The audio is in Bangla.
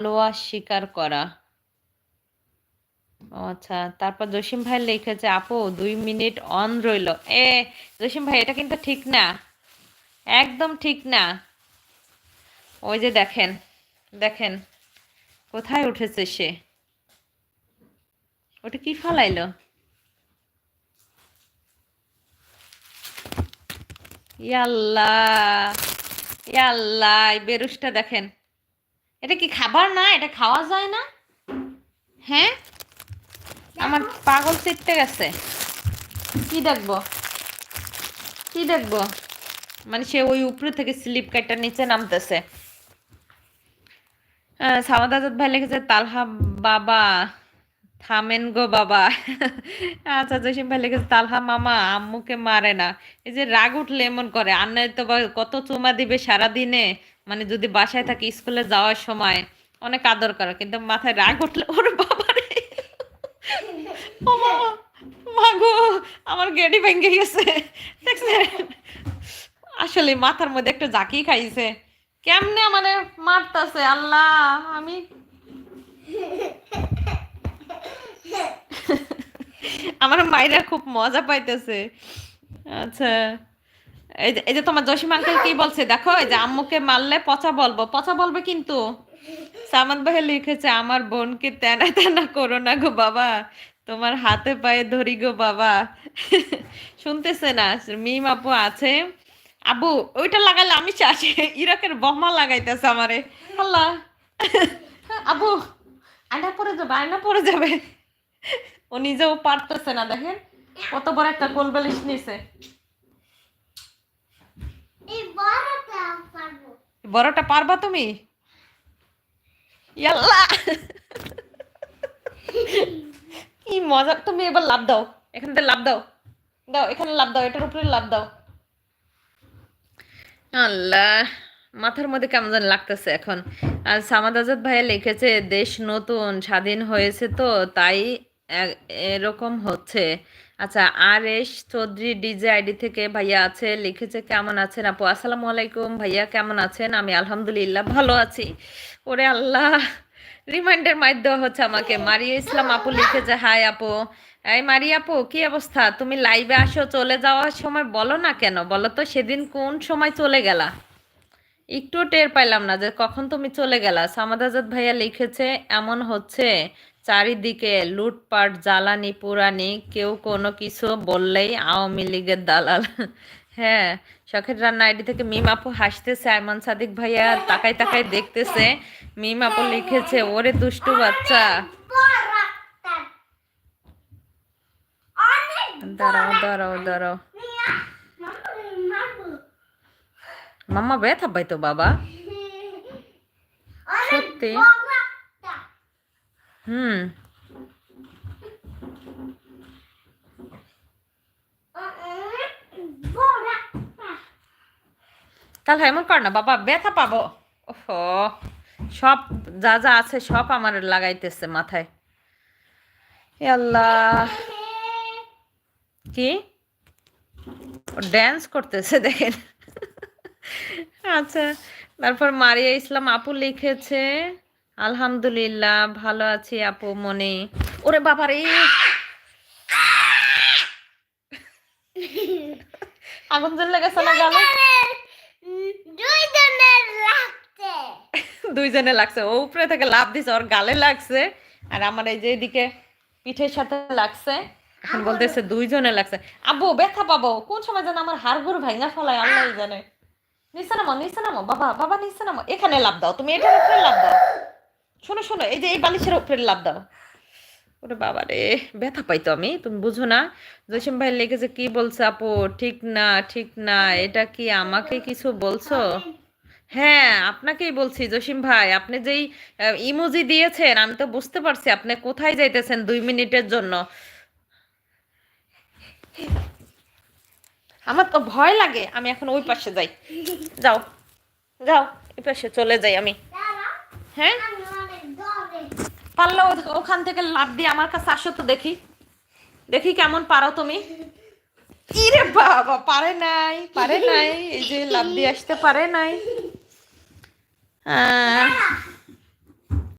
লোয়া স্বীকার করা। আচ্ছা তারপর জসিম ভাই লিখেছে আপু, দুই মিনিট অন রইল। এ, জসিম ভাই, এটা কিন্তু ঠিক না। একদম ঠিক না। ওই যে দেখেন দেখেন, কোথায় উঠেছে সে? ওটা কি ফালাইলো? ইয়াল্লা ইয়াল্লা বেরুসটা দেখেন। এটা কি খাবার না? এটা খাওয়া যায় না? হ্যাঁ? আমার পাগল চিটতে গেছে। কি দেখব? কি দেখব? মানে সে ওই উপরে থেকে স্লিপ কাটটা নিচে নামতেছে। সামাদ আজাদ ভাই লিখেছে, তালহা বাবা। থামেন গো বাবা। আচ্ছা জসিম ভাই লিখেছে, তালহা মামা, আম্মুকে মারে না। এই যে রাগ উঠলে এমন করে, আর তো কত চুমা দিবে সারা দিনে মানে যদি বাসায় থাকে স্কুলে যাওয়ার সময়, অনেক আদর করে, কিন্তু মাথায় রাগ উঠলে ওর বাবা ও মামা মাগো আমার গেডি ভেঙে গেছে। দেখছেন? আসলে মাথার মধ্যে একটা জাকি খাইছে। কেমনে মানে মারতাছে? আল্লাহ, আমি আমার মায়েরা খুব মজা পাইতেছে। আচ্ছা এই যে তোমার জসিম আঙ্কেল কি বলছে? দেখো, এই যে আম্মুকে মারলে পচা বলব। পচা বলবে কিন্তু। সামাদ ভাই লিখেছে, আমার বোনকে তেনা তেনা করো না গো বাবা। তোমার হাতে পায়ে ধরি গো বাবা। শুনতেছে না, মিম আপু আছে। আবু, ওইটা লাগালে আমি চাষি। ইরাকের বহমা লাগাইতেছে আমারে। আল্লাহ। আবু, আয়না পরে যাবে, আয়না পরে যাবে। ও নিজেও পারতেছে না দেখেন। কত বড় একটা গোল বালিশ নিছে বড়টা পারবা। তুমি? ইয়াল্লা! কি মজা তুমি এবার লাভ দাও। এখান থেকে লাভ দাও। দাও এখানে লাভ দাও এটার উপরে লাভ দাও। আল্লাহ মাথার মধ্যে কেমন যেন লাগতেছে এখন। আর সামাদ আজাদ ভাইয়া লিখেছে দেশ নতুন স্বাধীন হয়েছে তো তাই এরকম হচ্ছে। আচ্ছা R S Chowdhury DJ ID থেকে ভাইয়া আছে, লিখেছে কেমন আছেন আপু? আসসালামু আলাইকুম। ভাইয়া কেমন আছেন? আমি আলহামদুলিল্লাহ ভালো আছি। ওরে আল্লাহ, রিমাইন্ডার মাইর হচ্ছে আমাকে। মারিয়া ইসলাম আপু লিখেছে, হাই আপু। এই মারিয়া আপু, কি অবস্থা? তুমি লাইভে আসো, চলে যাওয়ার সময় বলো না কেন? বলো তো সেদিন কোন সময় চলে গেলা? একটু টের পাইলাম না যে কখন তুমি চলে গেলা। সামাদ আজাদ ভাইয়া লিখেছে, এমন হচ্ছে চারিদিকে লুটপাট, জ্বালানি, পুরানি, কেউ কোনো কিছু বললেই আওয়ামী লীগের দালাল। হ্যাঁ শখের রান্না আইডি থেকে মিম আপু হাসতেছে, আয়মান সাদিক ভাইয়া তাকাই তাকাই দেখতেছে, মিম আপু লিখেছে, ওরে দুষ্টু বাচ্চা। দাঁড়াও দাঁড়াও দাঁড়াও। মাম্মা ব্যথা পাইতো বাবা। সত্যি? হুম তাহলে এমন কর না, বাবা, ব্যথা পাবো। ওহো, সব যা যা আছে সব আমার লাগাইতেছে মাথায়। আল্লাহ। কি? ও ড্যান্স করতেছে, দেখেন। আচ্ছা তারপর মারিয়া ইসলাম আপু লিখেছে আলহামদুলিল্লাহ, ভালো আছি আপু, মনে। ওরে বাবারে! আগুন জ্বলে গেছে না গালে দুইজনে লাগছে, ও উপরে থেকে লাভ দিছে, ওর গালে লাগছে, আর আমার এই যে এদিকে পিঠের সাথে লাগছে, এখন বলতেছে দুইজনে লাগছে। আব্বু, ব্যথা পাবো, কোন সময় যেন আমার হাড় হাড়গুড় ভাঙা ফলায় আল্লাহ জানে। নিচে নামো নিচে নামো, বাবা বাবা, নিচে নামো, এখানে লাভ দাও, তুমি উপরে লাভ দাও। শোনো শোনো এই যে এই বালিশের উপরে লাভ দাও। ওরে বাবা রে ব্যথা পাইতো আমি তুমি বুঝো না। জসিম ভাই লিখেছে কি বলছে আপু ঠিক না ঠিক না এটা কি আমাকে কিছু বলছো? হ্যাঁ আপনাকেই বলছি জসিম ভাই আপনি যেই ইমোজি দিয়েছেন আমি তো বুঝতে পারছি আপনি কোথায় যাইতেছেন দুই মিনিটের জন্য। আমার তো ভয় লাগে আমি এখন ওই পাশে যাই। যাও যাও এই পাশে চলে যাই আমি। হ্যাঁ? পারলে ওখান থেকে লাভ দিয়ে আমার কাছে আসো তো দেখি। দেখি কেমন পারো তুমি। ইরে বাবা পারে নাই পারে নাই। এই যে লাভ দিয়ে আসতে পারে নাই। আহ,